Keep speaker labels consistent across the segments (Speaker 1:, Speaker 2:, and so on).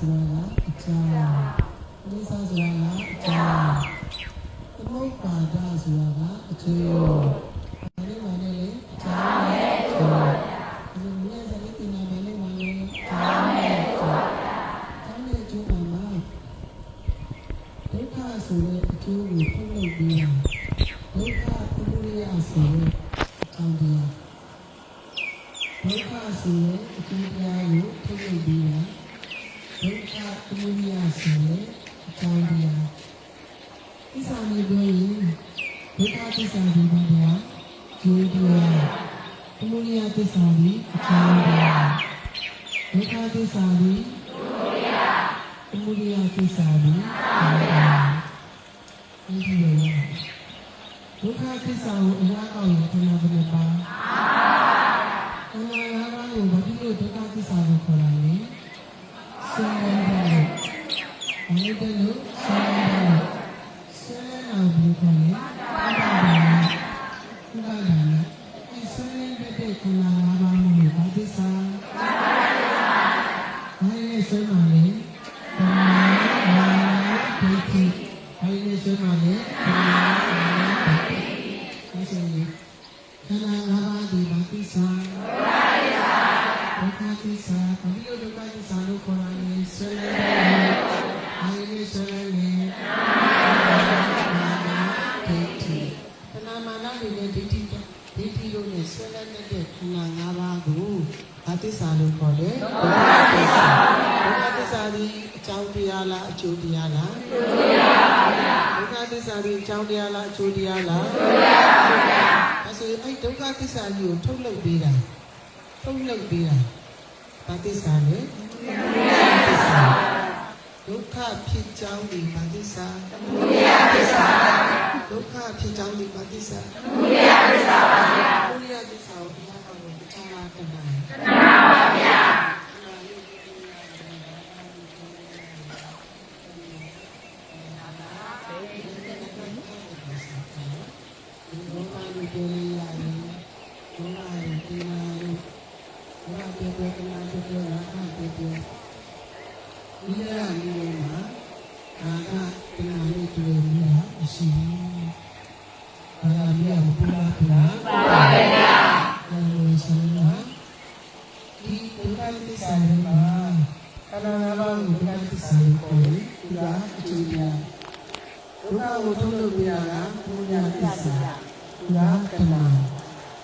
Speaker 1: ဆိုတာကအကြောင်းအနိစ္စဆိုတာကအကြောင်းသမုပ္ပါဒဆိုတာကအကျိုးဒါလေးမှလည်းအကြောင်းနဲ့အကျိုးဒီမြတ်စွာဘုရားတင်နာမယ်လည်းမှလည်းအကြောင်းနဲ့အကျိုးအကြောင်းနဲ့အကျိုးပါမှာဒုက္ခဆိုတဲ့အကျိုးကိုထုတ်လုပ်ပြီးတာဒုက္ခပုရိယဆိုတဲ့အကြောင်းတရား ဒုက္ခဆိုတဲ့အကျိုးတရားကိုထုတ်လုပ်ပြီးတာဒုက္ခ သမုဒယဆိုတဲ့အကြောင်းတရားသစ္စာမျိုးပြောရင်ဒုက္ခသစ္စာဒီပါတရားကျိုးတရားသမုဒယသစ္စာဒီ ခေါ်လဲဒုက္ခသစ္စာဒုက္ခသစ္စာဒီအကြောင်းတရားလားအကျိုးတရားလားအကျိုးတရားပါဗျာဒုက္ခသစ္စာဒီအကြောင်းတရားလားအကျိုးတရားလားအကျိုးတရားပါဗျာအဲဆိုအဲ့ဒုက္ခသစ္စာကြီးကိုထုတ်လုပ်ပေးတာထုတ်လုပ်ပေးတာဘာသစ္စာလဲသစ္စာဒုက္ခဖြစ်ကြောင်းဒီဘာသစ္စာသမုဒယသစ္စာဒုက္ခဖြစ်ကြောင်းဒီဘာသစ္စာသမုဒယသစ္စာပါဗျာသမုဒယသစ္စာကိုဘုရားတော်ကိုတခြားလားတဏှာတဏှာပါဗျာဒီဘောကလူပြောရရင်ဘောကလူဒီနာလူဘောကပြောပြောကနာပြောပြောနာပြောပြောဒီရလူမှာအာကဒီနာလူတွေ့နေတာမရှိဘူးအာမီးမပူလာပူလာပါပါဗျာအဲလိုဆိုတော့ဒီဒုက္ခသစ္စာမှာခန္ဓာငါးပါးကိုဒုက္ခသစ္စာကိုခေါ်ပြီးဒီကအကျိုးတရားဒုက္ခကိုထုတ်လုပ်ပြရတာဘုရားသစ္စာဒီကတဏှာ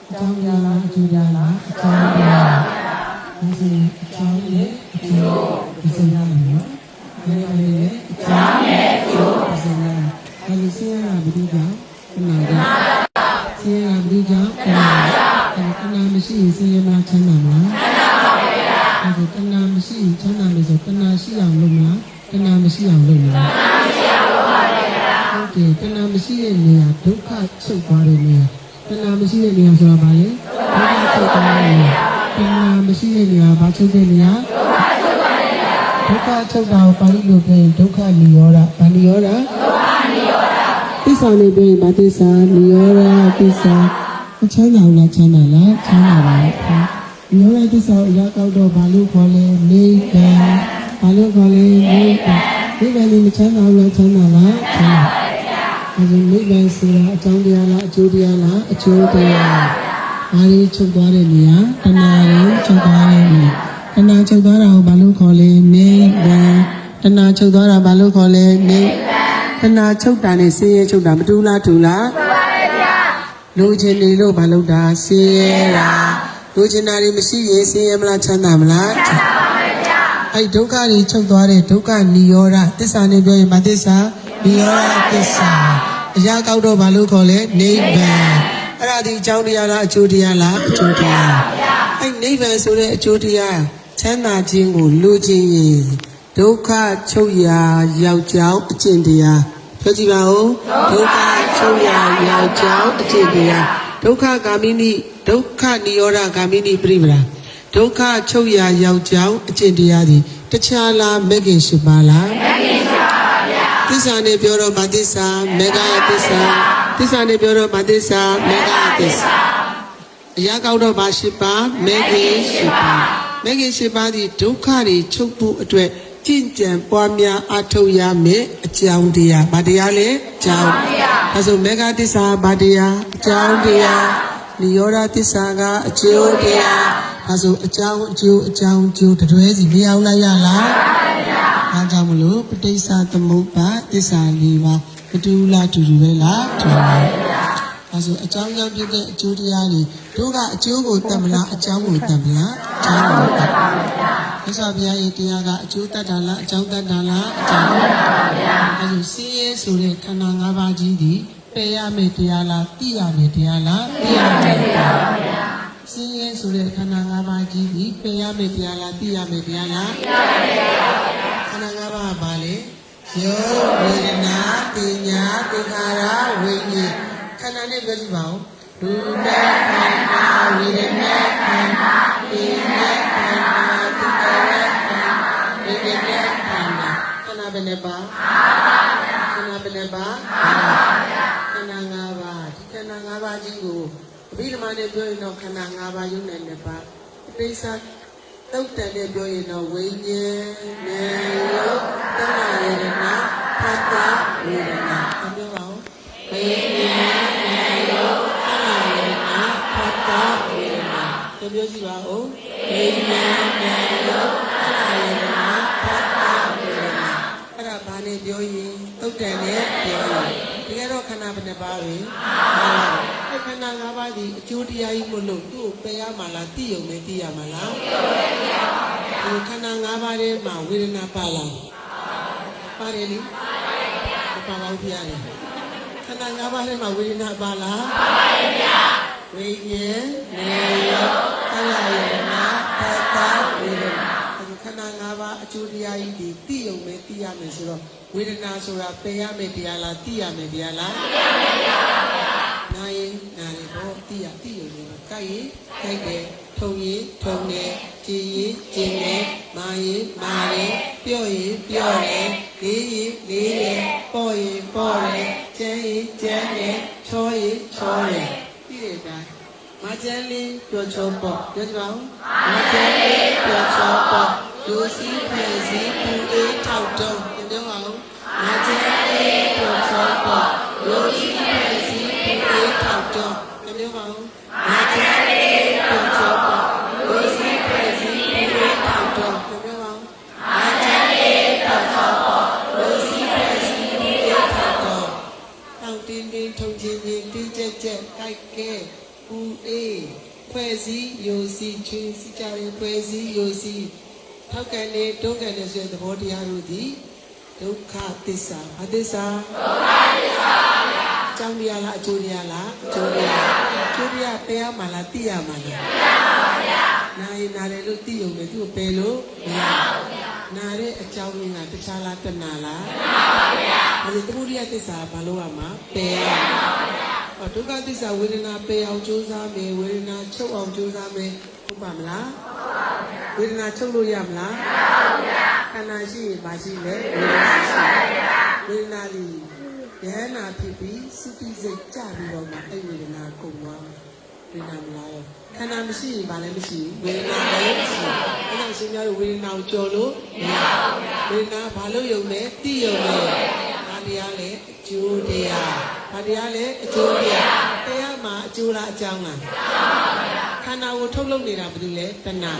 Speaker 1: အကြောင်းတရားလားအကျိုးတရားလားအကြောင်းတရားဒီစီအကြောင်းရဲ့အကျိုးဒီစီရမယ်နော်ဒီလိုလေအကြောင်းရဲ့အကျိုးဒီစီရမယ်အဲဒီစီရတာဘယ်သူကြောင့်တဏှာကြောင့်စီရတာဘယ်သူကြောင့်တဏှာကြောင့်တဏှာမရှိရင်စီရ ပါမလားချမ်းသာပါဘုရားအဲ့ဒါတဏှာမရှိရင်ချမ်းသာမယ်ဆိုတဏှာရှိအောင်လုပ်မလားတဏှာမရှိအောင်လုပ်မလားတဏှာမရှိအောင်လုပ်ပါဘုရားဟုတ်ကဲ့တဏှာမရှိတဲ့နေရာဒုက္ခချုပ်သွားတဲ့နေရာတဏှာမရှိတဲ့နေရာဆိုတာဘာလဲဒုက္ခချုပ်သွားတဲ့နေရာတဏှာမရှိတဲ့နေရာဘာချုပ်တဲ့နေရာဒုက္ခချုပ်တာကိုပါဠိလိုပြောရင်ဒုက္ခနိရောဓဗာနိရောဓဒုက္ခနိရောဓသစ္စာနဲ့ပြောရင်ဗာသစ္စာနိရောဓသစ္စာချမ်းသာလားချမ်းသာလားချမ်းသာပါဘူး និရောဓသစ္စာကိုအရာကောက်တော့ဘာလို့ခေါ်လဲနိဗ္ဗာန်ဘာလို့ခေါ်လဲနိဗ္ဗာန်နိဗ္ဗာန်นี่မချမ်းသာဘူးလားချမ်းသာလားချမ်းသာအဲဒီနိဗ္ဗာန်ဆိုတာအကြောင်းတရားလားအကျိုးတရားလားအကျိုးတရားဘာလို့ချုပ်သွားတဲ့နေရာတဏှာတွေချုပ်သွားတဲ့နေရာတဏှာချုပ်သွားတာကိုဘာလို့ခေါ်လဲနိဗ္ဗာန်တဏှာချုပ်သွားတာဘာလို့ခေါ်လဲနိဗ္ဗာန်တဏှာချုပ်တာနဲ့ဆင်းရဲချုပ်တာမတူလားတူလားတူပါရဲ့ဗျာလူချင်းတွေလို့ဘာလို့တာဆင်းရဲတာ လူချင်းတာတွေမရှိရင်ဆင်းရဲမလားချမ်းသာမလားချမ်းသာပါရဲ့ဗျာအဲ့ဒုက္ခတွေချုပ်သွားတဲ့ဒုက္ခនិရောဓသစ္စာနဲ့ပြောရင်ဘာသစ္စာនិရောဓသစ္စာအရာကောက်တော့ဘာလို့ခေါ်လဲနိဗ္ဗာန်အဲ့ဒါဒီအကြောင်းတရားလားအကျိုးတရားလားအကျိုးတရားအဲ့နိဗ္ဗာန်ဆိုတဲ့အကျိုးတရားချမ်းသာခြင်းကိုလိုချင်ရင်ဒုက္ခချုပ်ရာရောက်ကြောင်းအကျင့်တရားပြောကြည့်ပါဦးဒုက္ခချုပ်ရာရောက်ကြောင်းအကျင့်တရား ဒုက္ခဂ ामि နိဒုက္ခនិရောဓဂ ामि နိပြိပရာဒုက္ခချုပ်ရာရောက်ကြောင်းအကျင့်တရားသည်တခြားလားမဂ္ဂင်ရှိပါလားမဂ္ဂင်ရှိပါပါဗျာသစ္စာနဲ့ပြောတော့ဗာသစ္စာမေဃသစ္စာသစ္စာနဲ့ပြောတော့ဗာသစ္စာမေဃသစ္စာအရာကောက်တော့ဗာရှိပါမေဂင်ရှိပါမေဂင်ရှိပါသည်ဒုက္ခတွေချုပ်ဖို့အတွက် ကျင့်ကြံပွားများအထောက်ရမယ်အကြောင်းတရားဗာတရားလဲအကြောင်းတရားအဲဆိုမေဃသစ္စာဗာတရားအကြောင်းတရားနိရောဓသစ္စာကအကျိုးတရားအဲဆိုအကြောင်းအကျိုးအကြောင်းအကျိုးတတွဲစီမရအောင်လိုက်ရလားအဲကြောင့်မလို့ပဋိစ္စသမုပ္ပါသစ္စာလေးပါမတူလားတူတူပဲလားတူပါအဲဆိုအကြောင်းကြောင့်ဖြစ်တဲ့အကျိုးတရားတွေတို့ကအကျိုးကိုတတ်မလားအကြောင်းကိုတတ်မလား အကြောင်းကိုတတ်ပါမြတ်စွာဘုရားရဲ့တရားကအကျိုးတတ်တာလားအကြောင်းတတ်တာလားအကြောင်းတတ်ပါဗျာအဲဆိုစင်းရဲဆိုတဲ့ခန္ဓာ၅ပါးကြီးဒီပယ်ရမယ့်တရားလားသိရမယ့်တရားလားသိရမယ့်တရားပါဗျာစင်းရဲဆိုတဲ့ခန္ဓာ၅ပါးကြီးဒီပယ်ရမယ့်တရားလားသိရမယ့်တရားလားသိရမယ့်တရားပါဗျာခန္ဓာ၅ပါးကဘာလဲယောဝေဒနာပညာသင်္ခါရဝိညာဉ်ခန္ဓာနဲ့ပြောကြည့်ပါဦး ဒုက္ခခန္ဓာဝေဒနာခန္ဓာပညာခန္ဓာသင်္ခါရခန္ဓာဝိညာဉ်ခန္ဓာခန္ဓာဘယ်နှပါခန္ဓာဘယ်နှပါခန္ဓာ၅ပါးဒီခန္ဓာ၅ပါးကြီးကိုအဘိဓမ္မာနဲ့ပြောရင်တော့ခန္ဓာ၅ပါးယုံနေနှစ်ပါးအပိစ္ဆတုတ်တန်နဲ့ပြောရင်တော့ဝိညာဉ်နေယောတဏှာယရဏဖတ်တာဝေဒနာ နာပြောကြည့်ပါဦးဝိညာဉ်နေယောတဏှာယရဏဖတ်တာဝေဒနာအဲ့ဒါဘာနဲ့ပြောရင်တုတ်တန်နဲ့ပြောရင်တကယ်တော့ခန္ဓာဘယ်နှပါးလဲအဲ့ခန္ဓာ၅ပါးဒီအကျိုးတရားကြီးမလို့သူ့ကိုပယ်ရမှာလားသိရုံနဲ့သိရမှာလားဒီခန္ဓာ၅ပါးထဲမှာဝေဒနာပါလားပါတယ်လေမပါပါဘူးဖျားလေခန္ဓာ၅ပါးထဲမှာဝေဒနာပါလားပါပါတယ်ဗျာဝိညာဉ်နေရော ကျိုးတရားကြီးဒီသိရုံနဲ့သိရမယ်ဆိုတော့ဝေဒနာဆိုတာပယ်ရမယ်တရားလားသိရမယ်တရားလားသိရမယ်တရားပါဗျာနာရင်နာရင်ဘောသိရသိရုံနဲ့ကြိုက်ရင်ကြိုက်တယ်ထုံရင်ထုံတယ်ကြည်ရင်ကြည်တယ်မာရင်မာတယ်ပြော့ရင်ပြော့တယ်လေးရင်လေးတယ်ပေါ့ရင်ပေါ့တယ်ကျန်းရင်ကျန်းတယ်ချောရင်ချောတယ်သိတဲ့အတိုင်းမကျန်းလေးပြောချောပေါ့ပြောကြပါဦးမကျန်းလေးပြောချောပေါ့ လူစီဖယ်စီပူအေးထောက်တုံး ကန်နေတွန်းကန်နေဆိုတဲ့သဘောတရားတို့သည်ဒုက္ခသစ္စာဘာသစ္စာဒုက္ခသစ္စာပါဗျာအကြောင်းတရားလားအကျိုးတရားလားအကျိုးတရားအကျိုးတရားတရားမှလားသိရမှာလားသိရပါဗျာနာရင်နာတယ်လို့သိုံနဲ့သူ့ကိုပယ်လို့မရပါဘူးဗျာနာတဲ့အကြောင်းရင်းကတခြားလားတဏှာလားတဏှာပါဗျာအဲဒီသမုဒိယသစ္စာဘာလို့ရမှာပယ်ရမှာပါဗျာဟောဒုက္ခသစ္စာဝေဒနာပယ်အောင်ကြိုးစားမယ်ဝေဒနာချုပ်အောင်ကြိုးစားမယ်ဟုတ်ပါမလားဝေဒနာချုပ်လို့ရမလားမရပါဘူးဗျာ ခန္ဓာရှိရင်ဘာရှိလဲဝေဒနာရှိပါဗျာဝေဒနာလီယဟနာဖြစ်ပြီးစိတ္တိစိတ်ကြပြီးတော့မှအဲ့ဝေဒနာကုန်သွားမယ်ဝေဒနာမလားရောခန္ဓာမရှိရင်ဘာလည်းမရှိဘူးဝေဒနာလည်းမရှိဘူးအဲ့ဒါရှင်များတို့ဝေဒနာကိုကြော်လို့မရပါဘူးဗျာဝေဒနာဘာလို့ယုံလဲသိယုံလဲဘာတရားလဲအကျိုးတရားဘာတရားလဲအကျိုးတရားတရားမှာအကျိုးလားအကြောင်းလားခန္ဓာကိုထုတ်လုပ်နေတာဘာလို့လဲတဏှာ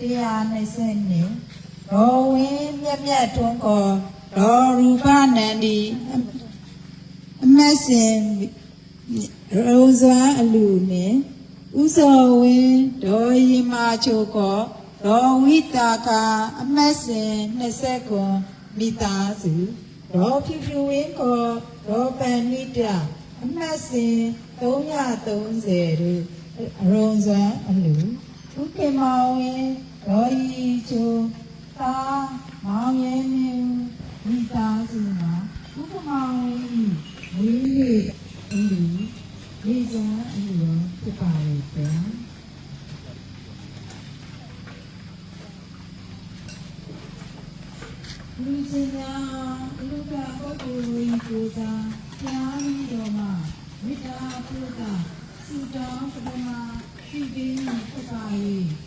Speaker 2: တရား20နဲ့ဘောဝင်းမြတ်မြတ်ထွန်းကို ရှင်ရုံစွာအလူမင်းဥဇော်ဝင်းဒေါ်ရီမာချိုကောဒေါ်ဝိတာကာအမတ်စဉ်20ခွန်မိသားစုဒေါ်ဖြူဖြူဝင်းကောဒေါ်ပန်နိတအမတ်စဉ်330တို့ရုံစွာအလူဥကေမောင်ဝင်းဒေါ်ရီချိုသာမောင်ရဲမြူမိသားစုမှာဥပမာဝင်း ဝင်းနေအင်းဒီဒီစားအင်းရောဖြစ်ပါလေဗျာလူချင်းများလူကပုဂ္ဂိုလ်ကြီးကိုယ်စားကြားပြီးတော့မှမေတ္တာပို့တာစူတောင်းပထမရှိပြီးဖြစ်ပါလေ